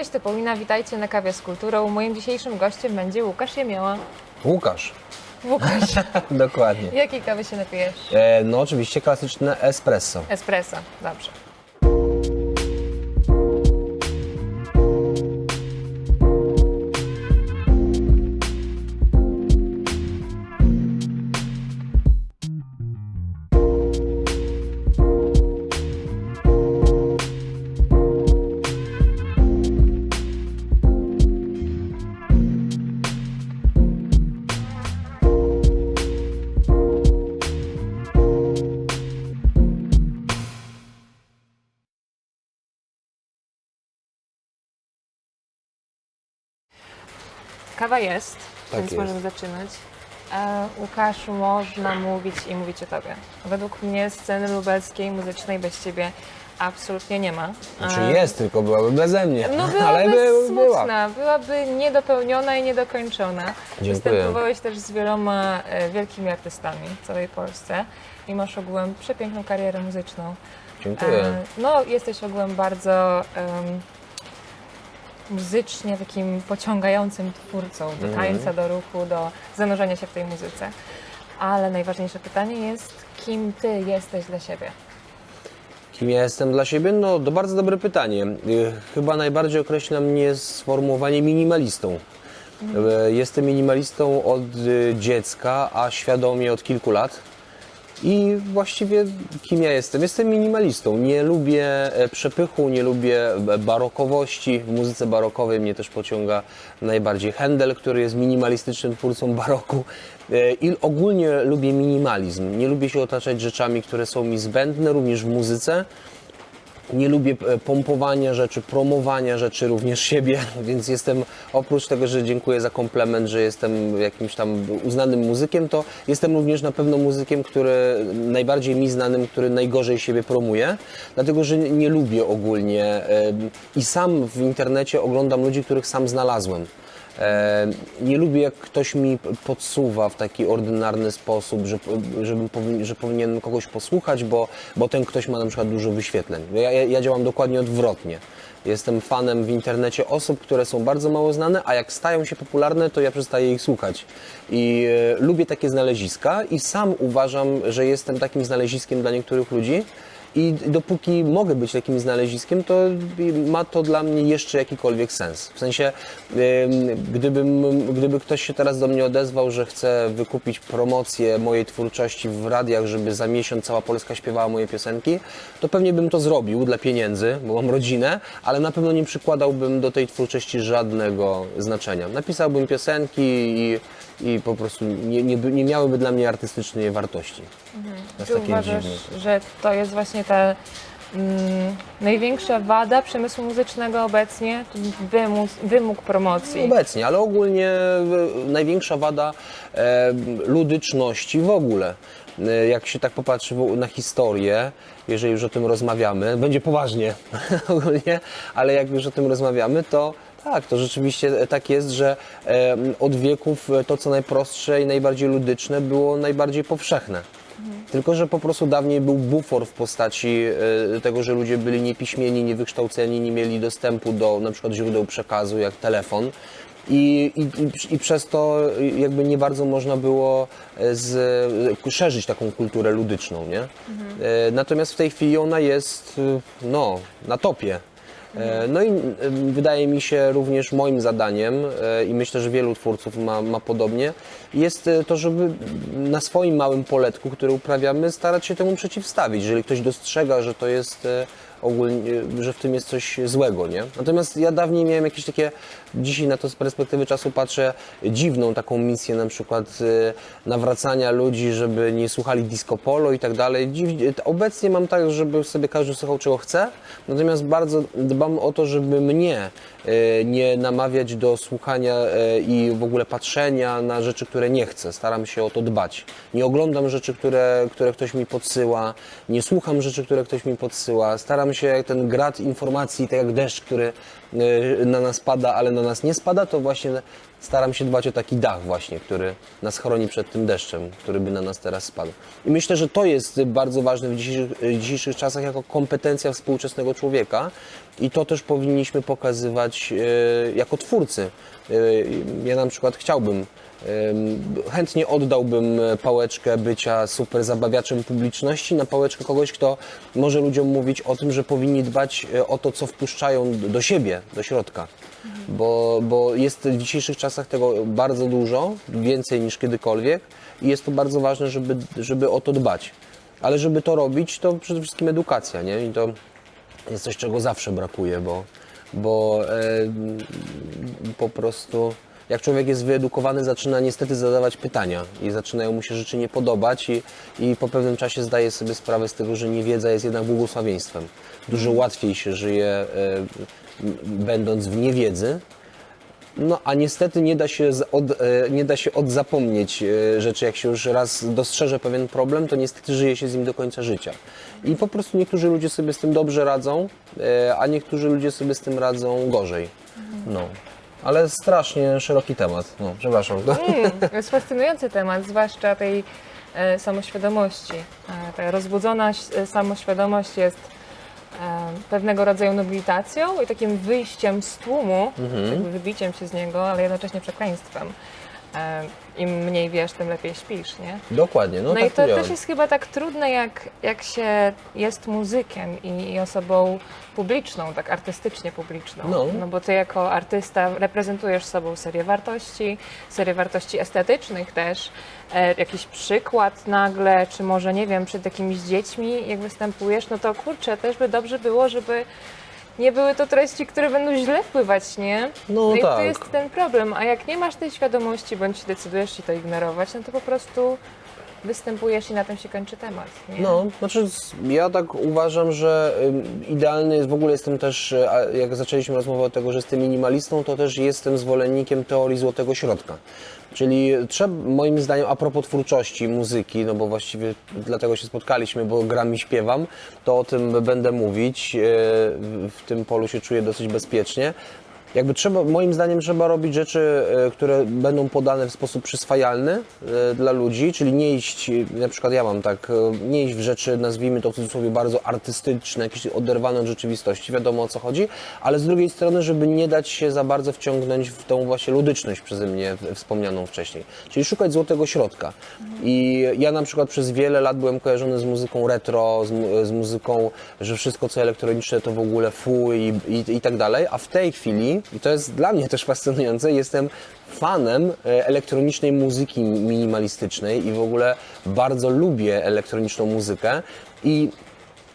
Cześć Typomina, witajcie na Kawie z Kulturą. Moim dzisiejszym gościem będzie Łukasz Jemioła. Łukasz. Łukasz, Dokładnie. jakiej kawy się napijesz? E, no oczywiście klasyczne espresso. Espresso, dobrze. Kawa jest, Tak więc jest. możemy zaczynać. E, Łukaszu, można mówić i mówić o Tobie. Według mnie sceny lubelskiej, muzycznej bez Ciebie absolutnie nie ma. Znaczy E, jest, tylko byłaby beze mnie. No byłaby Ale by, smutna, byłaby niedopełniona i niedokończona. Występowałeś też z wieloma e, wielkimi artystami w całej Polsce i masz ogółem przepiękną karierę muzyczną. Dziękuję. E, No, jesteś ogółem bardzo em, muzycznie takim pociągającym twórcą do Mhm. tańca, do ruchu, do zanurzenia się w tej muzyce. Ale najważniejsze pytanie jest, kim ty jesteś dla siebie? Kim ja jestem dla siebie? No, to bardzo dobre pytanie. Y, Chyba najbardziej określa mnie sformułowanie minimalistą. Y, Jestem minimalistą od y, dziecka, a świadomie od kilku lat. I właściwie kim ja jestem? Jestem minimalistą. Nie lubię e, przepychu, nie lubię e, barokowości. W muzyce barokowej mnie też pociąga najbardziej Händel, który jest minimalistycznym twórcą baroku. E, I ogólnie lubię minimalizm. Nie lubię się otaczać rzeczami, które są mi zbędne, również w muzyce. Nie lubię e, pompowania rzeczy, promowania rzeczy, również siebie, więc jestem, oprócz tego, że dziękuję za komplement, że jestem jakimś tam uznanym muzykiem, to jestem również na pewno muzykiem, który najbardziej mi znanym, który najgorzej siebie promuje, dlatego, że nie lubię ogólnie e, i sam w internecie oglądam ludzi, których sam znalazłem. E, Nie lubię, jak ktoś mi podsuwa w taki ordynarny sposób, że, żebym powin, że powinienem kogoś posłuchać, bo, bo ten ktoś ma na przykład dużo wyświetleń. Ja, ja, ja działam dokładnie odwrotnie. Jestem fanem w internecie osób, które są bardzo mało znane, a jak stają się popularne, to ja przestaję ich słuchać. I e, lubię takie znaleziska i sam uważam, że jestem takim znaleziskiem dla niektórych ludzi. I dopóki mogę być takim znaleziskiem, to ma to dla mnie jeszcze jakikolwiek sens. W sensie, ym, gdybym, gdyby ktoś się teraz do mnie odezwał, że chce wykupić promocję mojej twórczości w radiach, żeby za miesiąc cała Polska śpiewała moje piosenki, to pewnie bym to zrobił dla pieniędzy, bo mam rodzinę, ale na pewno nie przykładałbym do tej twórczości żadnego znaczenia. Napisałbym piosenki i, i po prostu nie, nie, by- nie miałyby dla mnie artystycznej wartości. To jest Czy takie uważasz, dziwne. że to jest właśnie ta mm, największa wada przemysłu muzycznego obecnie? Wymóg, wymóg promocji. Obecnie, ale ogólnie e, największa wada e, ludyczności w ogóle. E, Jak się tak popatrzy w- na historię, jeżeli już o tym rozmawiamy, będzie poważnie ogólnie, ale jak już o tym rozmawiamy, to tak, to rzeczywiście tak jest, że e, od wieków to, co najprostsze i najbardziej ludyczne, było najbardziej powszechne. Tylko, że po prostu dawniej był bufor w postaci e, tego, że ludzie byli niepiśmieni, niewykształceni, nie mieli dostępu do na przykład źródeł przekazu, jak telefon. I, i, i- przez to jakby nie bardzo można było e, z, szerzyć taką kulturę ludyczną, nie? E, Natomiast w tej chwili ona jest e, no, na topie. E, No i wydaje mi się również moim zadaniem e, i myślę, że wielu twórców ma, ma podobnie, jest e, to, żeby na swoim małym poletku, które uprawiamy, starać się temu przeciwstawić. Jeżeli ktoś dostrzega, że to jest ogólnie, że w tym jest coś złego, nie? Natomiast ja dawniej miałem jakieś takie, dzisiaj na to z perspektywy czasu patrzę, dziwną taką misję na przykład e, nawracania ludzi, żeby nie słuchali disco polo i tak dalej. Dziw- Obecnie mam tak, żeby sobie każdy słuchał czego chce, natomiast bardzo dbam o to, żeby mnie e, nie namawiać do słuchania i w ogóle patrzenia na rzeczy, które nie chcę. Staram się o to dbać. Nie oglądam rzeczy, które, które ktoś mi podsyła, nie słucham rzeczy, które ktoś mi podsyła. Staram się ten grad informacji, tak jak deszcz, który na nas pada, ale na nas nie spada, to właśnie staram się dbać o taki dach właśnie, który nas chroni przed tym deszczem, który by na nas teraz spadł. I myślę, że to jest bardzo ważne w dzisiejszych, w dzisiejszych czasach jako kompetencja współczesnego człowieka i to też powinniśmy pokazywać e, jako twórcy. Ja na przykład chciałbym Ym, Chętnie oddałbym pałeczkę bycia super zabawiaczem publiczności na pałeczkę kogoś, kto może ludziom mówić o tym, że powinni dbać e, o to, co wpuszczają do siebie, do środka. Bo, bo jest w dzisiejszych czasach tego bardzo dużo, więcej niż kiedykolwiek i jest to bardzo ważne, żeby, żeby o to dbać. Ale żeby to robić, to przede wszystkim edukacja, nie? I to jest coś, czego zawsze brakuje, bo, bo e, po prostu jak człowiek jest wyedukowany, zaczyna niestety zadawać pytania i zaczynają mu się rzeczy nie podobać i, i po pewnym czasie zdaje sobie sprawę z tego, że niewiedza jest jednak błogosławieństwem. Dużo łatwiej się żyje e, będąc w niewiedzy, no a niestety nie da się, od, e, nie da się odzapomnieć e, rzeczy. Jak się już raz dostrzeże pewien problem, to niestety żyje się z nim do końca życia. I po prostu niektórzy ludzie sobie z tym dobrze radzą, a niektórzy ludzie sobie z tym radzą gorzej. No. Ale strasznie szeroki temat. No, przepraszam. Mm, to jest fascynujący temat, zwłaszcza tej e, samoświadomości. E, ta rozbudzona e, samoświadomość jest e, pewnego rodzaju nobilitacją i takim wyjściem z tłumu, jakby wybiciem się z niego, ale jednocześnie przekleństwem. Im mniej wiesz, tym lepiej śpisz, nie? Dokładnie, no, No, tak i to miałem. też jest chyba tak trudne, jak, jak się jest muzykiem i, i osobą publiczną, tak artystycznie publiczną. No. bo ty jako artysta reprezentujesz sobą serię wartości, serię wartości estetycznych też, e, jakiś przykład nagle, czy może nie wiem, przed jakimiś dziećmi, jak występujesz, no to kurczę, też by dobrze było, żeby nie były to treści, które będą źle wpływać, nie? No i tak. to jest ten problem. A jak nie masz tej świadomości, bądź decydujesz się to ignorować, no to po prostu występujesz i na tym się kończy temat. Nie? No, znaczy ja tak uważam, że idealny jest, w ogóle jestem też, e, jak zaczęliśmy rozmowę od tego, że jestem minimalistą, to też jestem zwolennikiem teorii złotego środka. Czyli trzeba, moim zdaniem, a propos twórczości, muzyki, no bo właściwie dlatego się spotkaliśmy, bo gram i śpiewam, to o tym będę mówić, e, w tym polu się czuję dosyć bezpiecznie. Jakby trzeba, moim zdaniem trzeba robić rzeczy, e, które będą podane w sposób przyswajalny e, dla ludzi, czyli nie iść, na przykład ja mam tak, e, nie iść w rzeczy, nazwijmy to w cudzysłowie, bardzo artystyczne, jakieś oderwane od rzeczywistości, wiadomo o co chodzi, ale z drugiej strony, żeby nie dać się za bardzo wciągnąć w tą właśnie ludyczność przeze mnie wspomnianą wcześniej. Czyli szukać złotego środka. I ja na przykład przez wiele lat byłem kojarzony z muzyką retro, z, z muzyką, że wszystko co elektroniczne to w ogóle fu i, i, i tak dalej, a w tej chwili, i to jest dla mnie też fascynujące, jestem fanem e, elektronicznej muzyki minimalistycznej i w ogóle bardzo lubię elektroniczną muzykę. I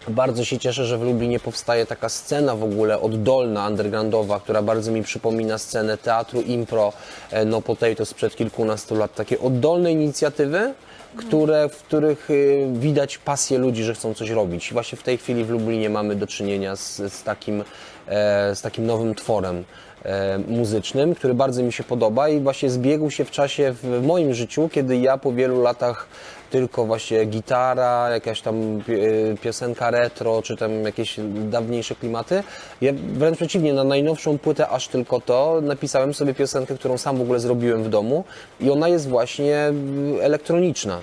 bardzo się cieszę, że w Lublinie powstaje taka scena w ogóle oddolna, undergroundowa, która bardzo mi przypomina scenę teatru impro e, No Potato sprzed kilkunastu lat. Takie oddolne inicjatywy, które, w których y, widać pasję ludzi, że chcą coś robić. I właśnie w tej chwili w Lublinie mamy do czynienia z, z, takim, e, z takim nowym tworem e, muzycznym, który bardzo mi się podoba i właśnie zbiegł się w czasie w moim życiu, kiedy ja po wielu latach tylko właśnie gitara, jakaś tam pi- piosenka retro, czy tam jakieś dawniejsze klimaty. Ja wręcz przeciwnie, na najnowszą płytę aż tylko to napisałem sobie piosenkę, którą sam w ogóle zrobiłem w domu i ona jest właśnie y, elektroniczna.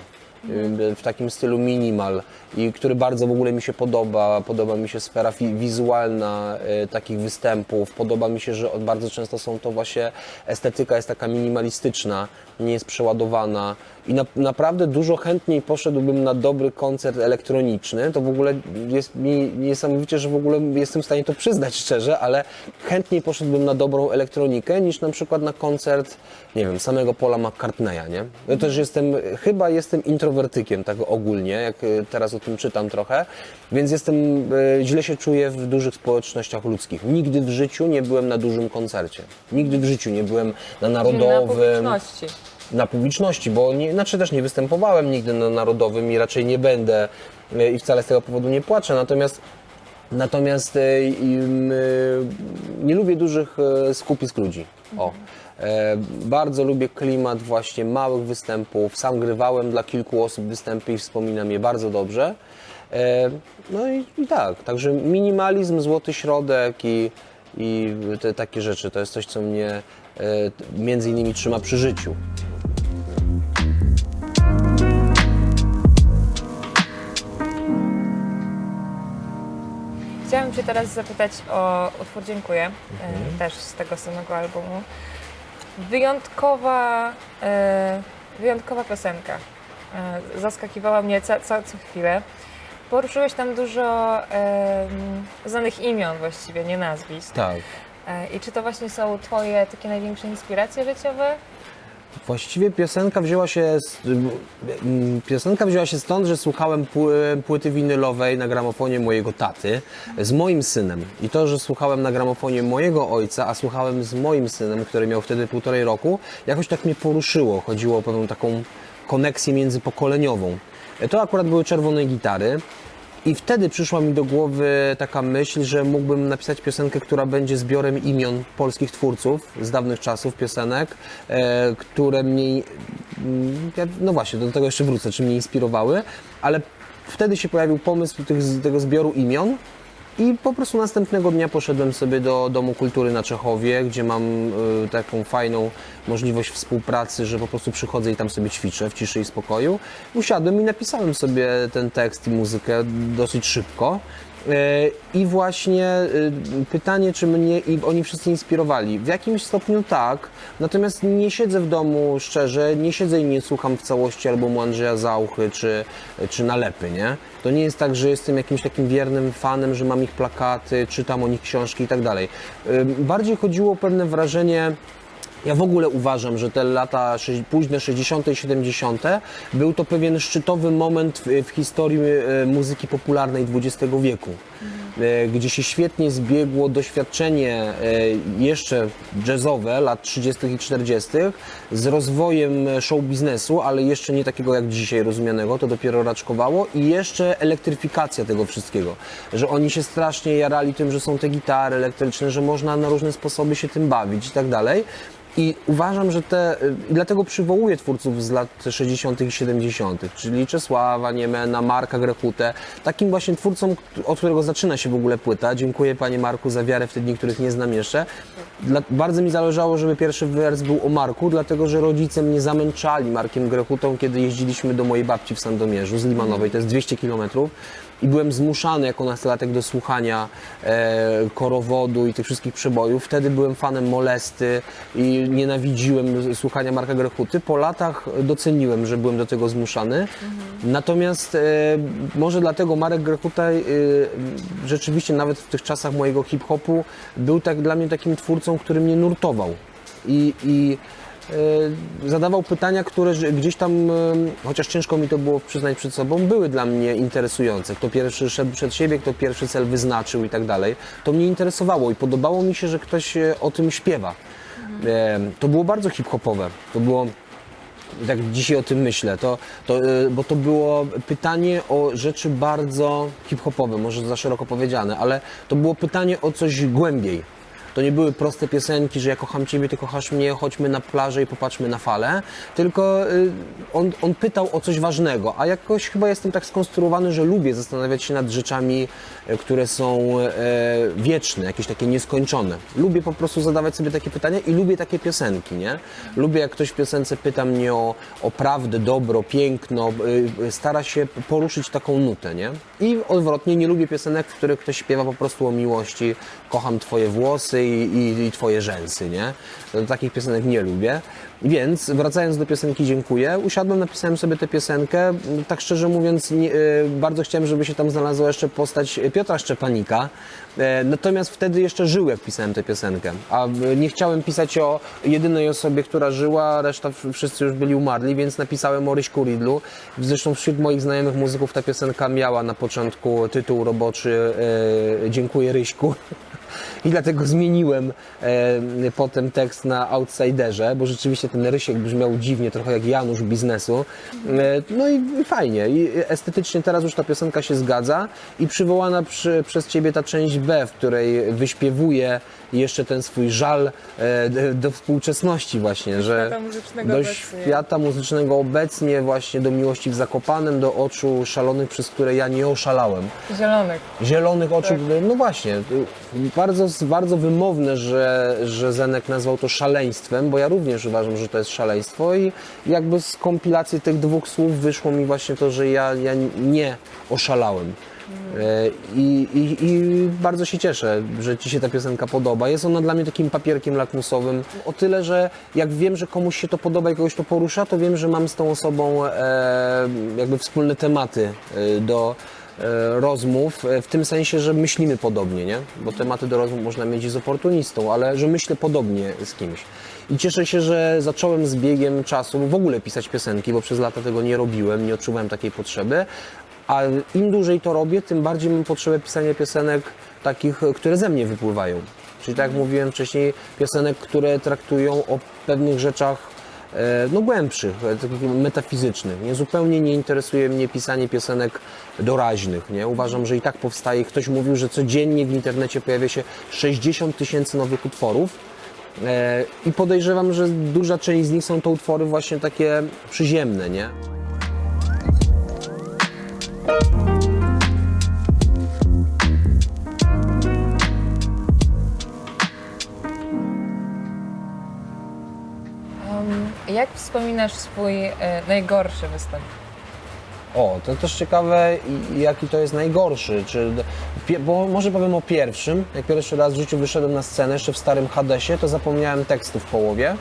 y, W takim stylu minimal i który bardzo w ogóle mi się podoba. Podoba mi się sfera wizualna y, takich występów. Podoba mi się, że bardzo często są to właśnie estetyka jest taka minimalistyczna, nie jest przeładowana i na, naprawdę dużo chętniej poszedłbym na dobry koncert elektroniczny. To w ogóle jest mi niesamowicie, że w ogóle jestem w stanie to przyznać szczerze, ale chętniej poszedłbym na dobrą elektronikę niż na przykład na koncert, nie wiem, samego Paula McCartneya, nie? Ja też jestem, chyba jestem introwertykiem tak ogólnie, jak y, teraz o tym czytam trochę, więc jestem, y, źle się czuję w dużych społecznościach ludzkich. Nigdy w życiu nie byłem na dużym koncercie. Nigdy w życiu nie byłem na Na narodowym publiczności. na publiczności, bo nie, znaczy też nie występowałem nigdy na narodowym i raczej nie będę e, i wcale z tego powodu nie płaczę, natomiast natomiast e, e, nie lubię dużych e, skupisk ludzi. O. E, bardzo lubię klimat właśnie małych występów. Sam grywałem dla kilku osób występy i wspominam je bardzo dobrze. E, no i, i tak, także minimalizm, złoty środek i, i te takie rzeczy. To jest coś, co mnie e, między innymi trzyma przy życiu. Chciałam Cię teraz zapytać o utwór Dziękuję, e, też z tego samego albumu. Wyjątkowa, e, wyjątkowa piosenka. E, zaskakiwała mnie co, co, co chwilę. Poruszyłeś tam dużo znanych imion właściwie, nie nazwisk. Tak. E, I czy to właśnie są Twoje takie największe inspiracje życiowe? Właściwie piosenka wzięła się z, mm, piosenka wzięła się stąd, że słuchałem pły- płyty winylowej na gramofonie mojego taty z moim synem. I to, że słuchałem na gramofonie mojego ojca, a słuchałem z moim synem, który miał wtedy półtorej roku, jakoś tak mnie poruszyło. Chodziło o pewną taką koneksję międzypokoleniową. To akurat były czerwone gitary. I wtedy przyszła mi do głowy taka myśl, że mógłbym napisać piosenkę, która będzie zbiorem imion polskich twórców z dawnych czasów, piosenek, e, które mnie, mm, no właśnie, do tego jeszcze wrócę, czy mnie inspirowały, ale wtedy się pojawił pomysł tego zbioru imion i po prostu następnego dnia poszedłem sobie do Domu Kultury na Czechowie, gdzie mam y, taką fajną możliwość współpracy, że po prostu przychodzę i tam sobie ćwiczę w ciszy i spokoju. Usiadłem i napisałem sobie ten tekst i muzykę dosyć szybko. Y, I właśnie y, pytanie, czy mnie i oni wszyscy inspirowali. W jakimś stopniu tak, natomiast nie siedzę w domu szczerze, nie siedzę i nie słucham w całości albumu Andrzeja Zauchy czy, czy Nalepy, nie? To nie jest tak, że jestem jakimś takim wiernym fanem, że mam ich plakaty, czytam o nich książki i tak dalej. Y, Bardziej chodziło o pewne wrażenie ja w ogóle uważam, że te lata późne 60. i 70. był to pewien szczytowy moment w, historii e, muzyki popularnej XX wieku, gdzie się świetnie zbiegło doświadczenie e, jeszcze jazzowe lat 30. i 40. z rozwojem show biznesu, ale jeszcze nie takiego jak dzisiaj rozumianego, to dopiero raczkowało i jeszcze elektryfikacja tego wszystkiego, że oni się strasznie jarali tym, że są te gitary elektryczne, że można na różne sposoby się tym bawić i tak dalej. I uważam, że te, i dlatego przywołuję twórców z lat 60. i 70., czyli Czesława Niemena, Marka Grechutę, takim właśnie twórcom, od którego zaczyna się w ogóle płyta. Dziękuję Panie Marku za wiarę w te dni, których nie znam jeszcze. Dla, bardzo mi zależało, żeby pierwszy wers był o Marku, dlatego że rodzice mnie zamęczali Markiem Grechutą, kiedy jeździliśmy do mojej babci w Sandomierzu z Limanowej, to jest 200 kilometrów i byłem zmuszany jako nastolatek do słuchania e, korowodu i tych wszystkich przebojów. Wtedy byłem fanem Molesty i nienawidziłem słuchania Marka Grechuty. Po latach doceniłem, że byłem do tego zmuszany. Natomiast e, może dlatego Marek Grechuta e, rzeczywiście nawet w tych czasach mojego hip-hopu był tak dla mnie takim twórcą, który mnie nurtował. I, i zadawał pytania, które gdzieś tam, e, chociaż ciężko mi to było przyznać przed sobą, były dla mnie interesujące. Kto pierwszy szedł przed siebie, kto pierwszy cel wyznaczył i tak dalej. To mnie interesowało i podobało mi się, że ktoś e, o tym śpiewa. E, To było bardzo hip-hopowe. To było tak dzisiaj o tym myślę, to, to, bo to było pytanie o rzeczy bardzo hip-hopowe, może za szeroko powiedziane, ale to było pytanie o coś głębiej. To nie były proste piosenki, że ja kocham Ciebie, Ty kochasz mnie, chodźmy na plażę i popatrzmy na fale, tylko y, on, on pytał o coś ważnego, a jakoś chyba jestem tak skonstruowany, że lubię zastanawiać się nad rzeczami, y, które są e, wieczne, jakieś takie nieskończone. Lubię po prostu zadawać sobie takie pytania i lubię takie piosenki, nie? Lubię jak ktoś w piosence pyta mnie o, o prawdę, dobro, piękno, y, y, stara się poruszyć taką nutę, nie? I odwrotnie, nie lubię piosenek, w których ktoś śpiewa po prostu o miłości, kocham twoje włosy i, i, i twoje rzęsy, nie? To takich piosenek nie lubię. Więc wracając do piosenki Dziękuję, usiadłem, napisałem sobie tę piosenkę. Tak szczerze mówiąc, nie, y, bardzo chciałem, żeby się tam znalazła jeszcze postać Piotra Szczepanika. E, Natomiast wtedy jeszcze żył, jak pisałem tę piosenkę. A y, nie chciałem pisać o jedynej osobie, która żyła, reszta wszyscy już byli umarli, więc napisałem o Ryśku Ridlu. Zresztą wśród moich znajomych muzyków ta piosenka miała na początku tytuł roboczy e, Dziękuję Ryśku. I dlatego zmieniłem e, potem tekst na Outsiderze, bo rzeczywiście ten Rysiek brzmiał dziwnie, trochę jak Janusz biznesu. E, no i, fajnie. I estetycznie teraz już ta piosenka się zgadza i przywołana przy, przez Ciebie ta część B, w której wyśpiewuję i jeszcze ten swój żal e, do współczesności właśnie, że świata muzycznego do obecnie. świata muzycznego obecnie, właśnie do miłości w Zakopanem, do oczu szalonych, przez które ja nie oszalałem. Zielonych. Zielonych oczu, Tak. no właśnie, bardzo, bardzo wymowne, że, że Zenek nazwał to szaleństwem, bo ja również uważam, że to jest szaleństwo i jakby z kompilacji tych dwóch słów wyszło mi właśnie to, że ja, ja nie oszalałem. E, I, i, I bardzo się cieszę, że Ci się ta piosenka podoba. Jest ona dla mnie takim papierkiem lakmusowym. O tyle, że jak wiem, że komuś się to podoba i kogoś to porusza, to wiem, że mam z tą osobą e, jakby wspólne tematy e, do rozmów, e, w tym sensie, że myślimy podobnie, nie? Bo tematy do rozmów można mieć z oportunistą, ale że myślę podobnie z kimś. I cieszę się, że zacząłem z biegiem czasu w ogóle pisać piosenki, bo przez lata tego nie robiłem, nie odczuwałem takiej potrzeby. A im dłużej to robię, tym bardziej mam potrzebę pisania piosenek takich, e, które ze mnie wypływają. Czyli tak jak mówiłem wcześniej, piosenek, które traktują o pewnych rzeczach e, no głębszych, e, takich metafizycznych. Nie, zupełnie nie interesuje mnie pisanie piosenek doraźnych. Nie? Uważam, że i tak powstaje. Ktoś mówił, że codziennie w internecie pojawia się 60 tysięcy nowych utworów. E, I podejrzewam, że duża część z nich są to utwory właśnie takie przyziemne, nie? Jak wspominasz swój e, najgorszy występ? O, to też ciekawe, i- jaki to jest najgorszy. Czy, pie- bo może powiem o pierwszym. Jak pierwszy raz w życiu wyszedłem na scenę, jeszcze w starym Hadesie, to zapomniałem tekstu w połowie.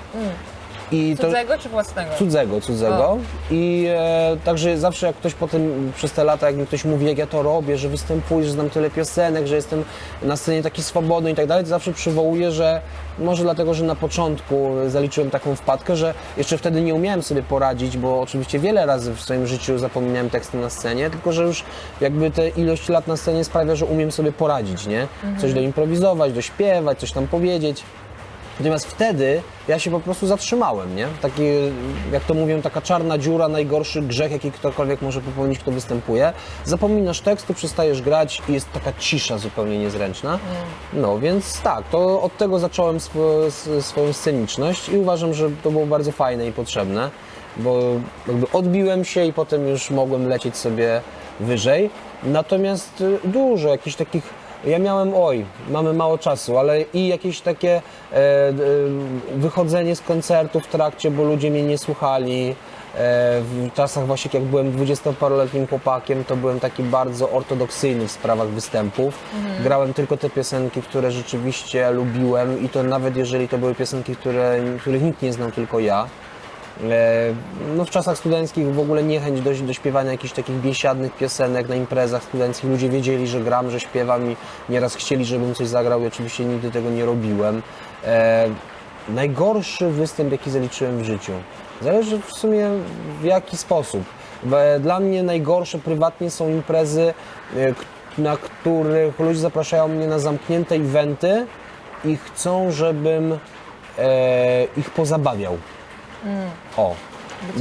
I to, Cudzego czy własnego? Cudzego, cudzego. O. I e, także zawsze jak ktoś potem przez te lata, jak mi ktoś mówi, jak ja to robię, że występuję, że znam tyle piosenek, że jestem na scenie taki swobodny i tak dalej, to zawsze przywołuję, że może dlatego, że na początku zaliczyłem taką wpadkę, że jeszcze wtedy nie umiałem sobie poradzić, bo oczywiście wiele razy w swoim życiu zapominałem teksty na scenie, tylko że już jakby te ilość lat na scenie sprawia, że umiem sobie poradzić, nie? Coś doimprowizować, dośpiewać, coś tam powiedzieć. Natomiast wtedy ja się po prostu zatrzymałem, nie? Taki, jak to mówią, taka czarna dziura, najgorszy grzech, jaki ktokolwiek może popełnić, kto występuje. Zapominasz tekstu, przestajesz grać i jest taka cisza zupełnie niezręczna. No więc tak, to od tego zacząłem swo, s- swoją sceniczność i uważam, że to było bardzo fajne i potrzebne, bo jakby odbiłem się i potem już mogłem lecieć sobie wyżej. Natomiast y, dużo jakichś takich ja miałem, oj, mamy mało czasu, ale i jakieś takie e, e, wychodzenie z koncertu w trakcie, bo ludzie mnie nie słuchali. E, w czasach właśnie, jak byłem dwudziestoparoletnim chłopakiem, to byłem taki bardzo ortodoksyjny w sprawach występów. Grałem tylko te piosenki, które rzeczywiście lubiłem i to nawet jeżeli to były piosenki, które, których nikt nie znał, tylko ja. E, No w czasach studenckich w ogóle niechęć do, do śpiewania jakichś takich biesiadnych piosenek na imprezach studenckich. Ludzie wiedzieli, że gram, że śpiewam i nieraz chcieli, żebym coś zagrał i oczywiście nigdy tego nie robiłem. E, najgorszy występ, jaki zaliczyłem w życiu. Zależy w sumie w jaki sposób. Dla mnie najgorsze prywatnie są imprezy, e, na których ludzie zapraszają mnie na zamknięte eventy i chcą, żebym e, ich pozabawiał. O.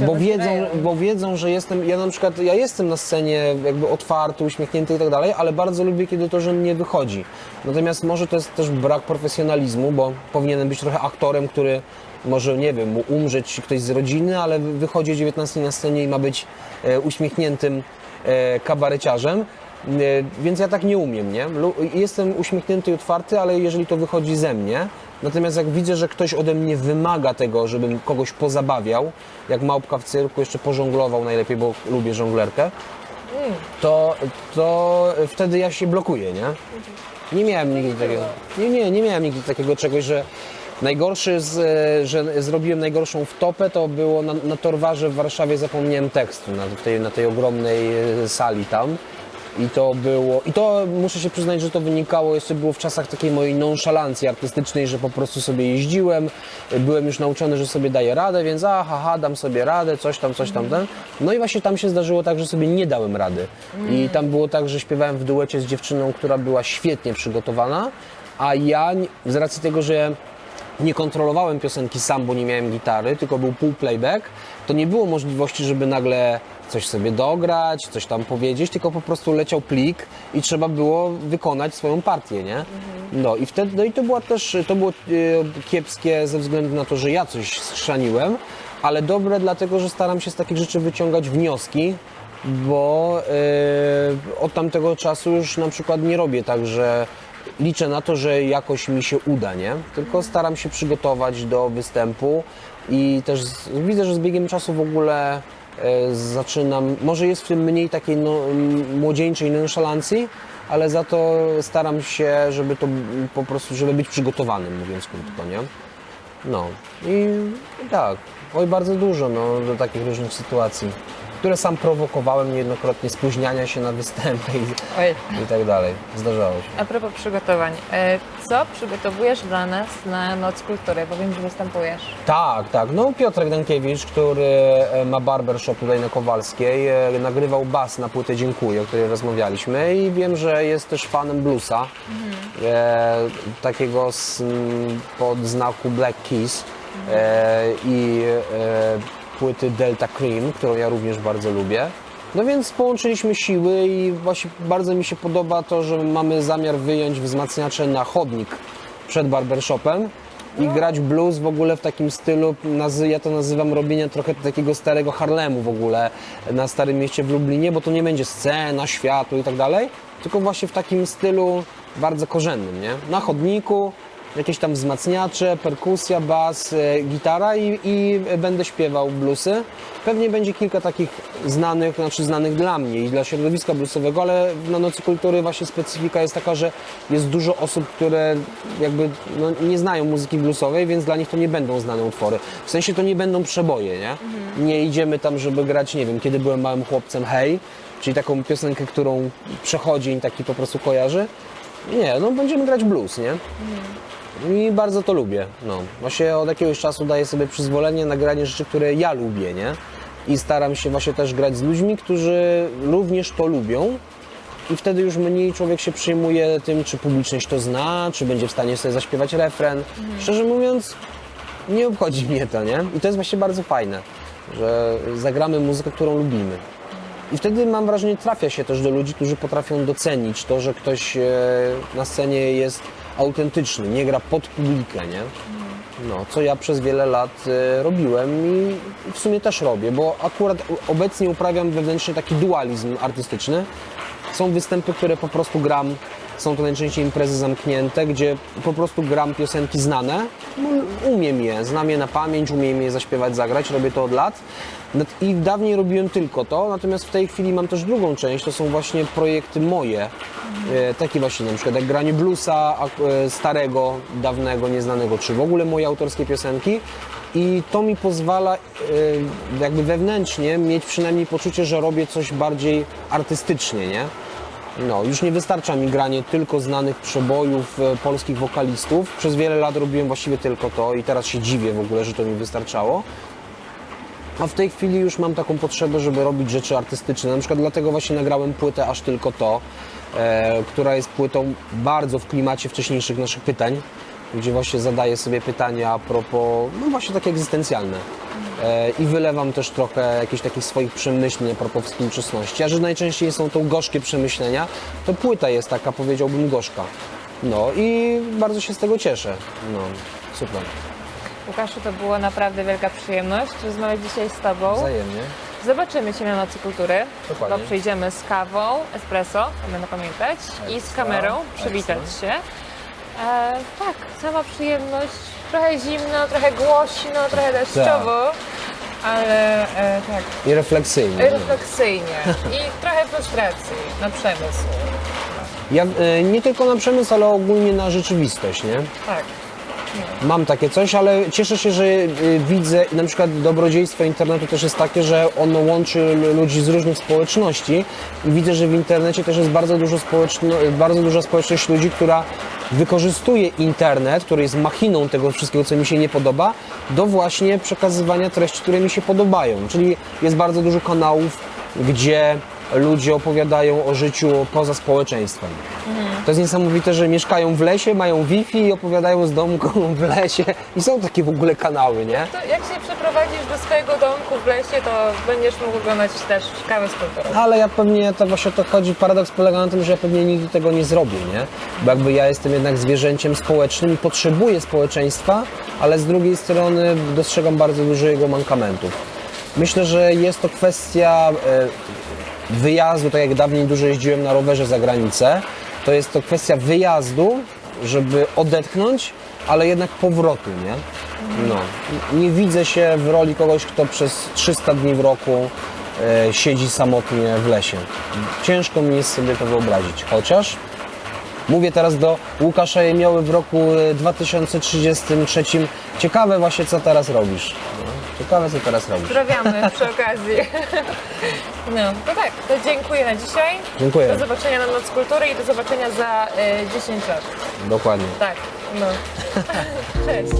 Bo wiedzą, bo wiedzą, że jestem, ja na przykład, ja jestem na scenie jakby otwarty, uśmiechnięty i tak dalej, ale bardzo lubię, kiedy to, że mnie wychodzi. Natomiast może to jest też brak profesjonalizmu, bo powinienem być trochę aktorem, który może, nie wiem, mu umrzeć ktoś z rodziny, ale wychodzi o 19 na scenie i ma być e, uśmiechniętym e, kabareciarzem. E, Więc ja tak nie umiem, nie? Lu- Jestem uśmiechnięty i otwarty, ale jeżeli to wychodzi ze mnie, natomiast jak widzę, że ktoś ode mnie wymaga tego, żebym kogoś pozabawiał, jak małpka w cyrku, jeszcze pożonglował najlepiej, bo lubię żonglerkę, to, to wtedy ja się blokuję, nie? Nie miałem nigdy takiego. Nie, nie, nie miałem nigdy takiego czegoś, że najgorszy, z, e, że zrobiłem najgorszą wtopę, to było na, na Torwarze w Warszawie zapomniałem tekstu na tej, na tej ogromnej e, sali tam. I to było, i to muszę się przyznać, że to wynikało, jeszcze było w czasach takiej mojej nonszalancji artystycznej, że po prostu sobie jeździłem, byłem już nauczony, że sobie daję radę, więc aha, ha, dam sobie radę, coś tam, coś tam, ten. No i właśnie tam się zdarzyło tak, że sobie nie dałem rady. I tam było tak, że śpiewałem w duecie z dziewczyną, która była świetnie przygotowana, a ja z racji tego, że nie kontrolowałem piosenki sam, bo nie miałem gitary, tylko był pół playback, to nie było możliwości, żeby nagle coś sobie dograć, coś tam powiedzieć, tylko po prostu leciał plik i trzeba było wykonać swoją partię, nie? No i wtedy, no i to była też, to było e, kiepskie ze względu na to, że ja coś schrzaniłem, ale dobre dlatego, że staram się z takich rzeczy wyciągać wnioski, bo e, od tamtego czasu już na przykład nie robię tak, że liczę na to, że jakoś mi się uda, nie? Tylko staram się przygotować do występu i też widzę, że z biegiem czasu w ogóle zaczynam, może jest w tym mniej takiej no, młodzieńczej nonszalancji, ale za to staram się, żeby to po prostu, żeby być przygotowanym, mówiąc krótko, nie? No. I, i tak, oj bardzo dużo no, do takich różnych sytuacji, które sam prowokowałem niejednokrotnie, spóźniania się na występy i, Oj. i tak dalej. Zdarzało się. A propos przygotowań, e, co przygotowujesz dla nas na Noc Kultury? Bo wiem, że występujesz. Tak, tak. No Piotrek Dankiewicz, który e, ma barbershop tutaj na Kowalskiej, e, nagrywał bas na płytę Dziękuję, o której rozmawialiśmy i wiem, że jest też fanem bluesa, e, takiego z, m, pod znaku Black Keys e, i e, płyty Delta Cream, którą ja również bardzo lubię. No więc połączyliśmy siły i właśnie bardzo mi się podoba to, że mamy zamiar wyjąć wzmacniacze na chodnik przed barbershopem i grać blues w ogóle w takim stylu, ja to nazywam robienia trochę takiego starego Harlemu w ogóle na Starym Mieście w Lublinie, bo to nie będzie scena, światło i tak dalej, tylko właśnie w takim stylu bardzo korzennym, nie? Na chodniku, jakieś tam wzmacniacze, perkusja, bas, e, gitara i, i będę śpiewał bluesy. Pewnie będzie kilka takich znanych, znaczy znanych dla mnie i dla środowiska bluesowego, ale na Nocy Kultury właśnie specyfika jest taka, że jest dużo osób, które jakby no, nie znają muzyki bluesowej, więc dla nich to nie będą znane utwory. W sensie to nie będą przeboje, nie? Nie idziemy tam, żeby grać, nie wiem, kiedy byłem małym chłopcem, hej, czyli taką piosenkę, którą przechodzień taki po prostu kojarzy. Nie, no będziemy grać blues, nie? I bardzo to lubię. No. Właśnie od jakiegoś czasu daję sobie przyzwolenie na granie rzeczy, które ja lubię, nie? I staram się właśnie też grać z ludźmi, którzy również to lubią. I wtedy już mniej człowiek się przyjmuje tym, czy publiczność to zna, czy będzie w stanie sobie zaśpiewać refren. Szczerze mówiąc, nie obchodzi mnie to, nie? I to jest właśnie bardzo fajne, że zagramy muzykę, którą lubimy. I wtedy mam wrażenie, trafia się też do ludzi, którzy potrafią docenić to, że ktoś e, na scenie jest autentyczny, nie gra pod publikę, nie? No, co ja przez wiele lat e, robiłem i w sumie też robię, bo akurat obecnie uprawiam wewnętrznie taki dualizm artystyczny. Są występy, które po prostu gram, są to najczęściej imprezy zamknięte, gdzie po prostu gram piosenki znane. No, umiem je, znam je na pamięć, umiem je zaśpiewać, zagrać, robię to od lat. I dawniej robiłem tylko to, natomiast w tej chwili mam też drugą część, to są właśnie projekty moje. E, takie właśnie na przykład jak granie bluesa e, starego, dawnego, nieznanego, czy w ogóle moje autorskie piosenki. I to mi pozwala e, jakby wewnętrznie mieć przynajmniej poczucie, że robię coś bardziej artystycznie, nie? No, już nie wystarcza mi granie tylko znanych przebojów polskich wokalistów. Przez wiele lat robiłem właściwie tylko to i teraz się dziwię w ogóle, że to mi wystarczało. A w tej chwili już mam taką potrzebę, żeby robić rzeczy artystyczne. Na przykład dlatego właśnie nagrałem płytę Aż Tylko To, e, która jest płytą bardzo w klimacie wcześniejszych naszych pytań, gdzie właśnie zadaję sobie pytania a propos, no właśnie takie egzystencjalne. E, I wylewam też trochę jakichś takich swoich przemyśleń a propos współczesności. A że najczęściej są to gorzkie przemyślenia, to płyta jest taka, powiedziałbym, gorzka. No i bardzo się z tego cieszę. No, super. Łukaszu, to była naprawdę wielka przyjemność rozmawiać dzisiaj z Tobą. Wzajemnie. Zobaczymy Cię na Nocy Kultury. Dokładnie. Bo przyjdziemy z kawą, espresso, będę pamiętać, i z Ekstra, kamerą, przywitać ekstra. się. E, tak, sama przyjemność, trochę zimno, trochę głośno, trochę deszczowo, ale e, tak, I refleksyjnie. refleksyjnie i trochę frustracji na przemysł. Ja e, nie tylko na przemysł, ale ogólnie na rzeczywistość, nie? Tak. Mam takie coś, ale cieszę się, że e, widzę, na przykład dobrodziejstwo internetu też jest takie, że ono łączy ludzi z różnych społeczności i widzę, że w internecie też jest bardzo dużo społeczno, bardzo duża społeczność ludzi, która wykorzystuje internet, który jest machiną tego wszystkiego, co mi się nie podoba, do właśnie przekazywania treści, które mi się podobają. Czyli jest bardzo dużo kanałów, gdzie ludzie opowiadają o życiu poza społeczeństwem. To jest niesamowite, że mieszkają w lesie, mają Wi-Fi i opowiadają z domku w lesie. I są takie w ogóle kanały, nie? To jak się przeprowadzisz do swojego domku w lesie, to będziesz mógł oglądać też z kulturą. Ale ja pewnie to właśnie o to chodzi. Paradoks polega na tym, że ja pewnie nigdy tego nie zrobię, nie? Bo jakby ja jestem jednak zwierzęciem społecznym i potrzebuję społeczeństwa, ale z drugiej strony dostrzegam bardzo dużo jego mankamentów. Myślę, że jest to kwestia e, wyjazdu, tak jak dawniej dużo jeździłem na rowerze za granicę, to jest to kwestia wyjazdu, żeby odetchnąć, ale jednak powrotu, nie? No. Nie widzę się w roli kogoś, kto przez 300 dni w roku e, siedzi samotnie w lesie. Ciężko mi jest sobie to wyobrazić, chociaż mówię teraz do Łukasza Jemioły w roku e, 2033. Ciekawe właśnie, co teraz robisz. Ciekawe, co teraz robisz. Pozdrawiamy przy okazji. No, to tak, to dziękuję na dzisiaj. Dziękuję. Do zobaczenia na Noc Kultury i do zobaczenia za y, 10 lat. Dokładnie. Tak, no. Cześć.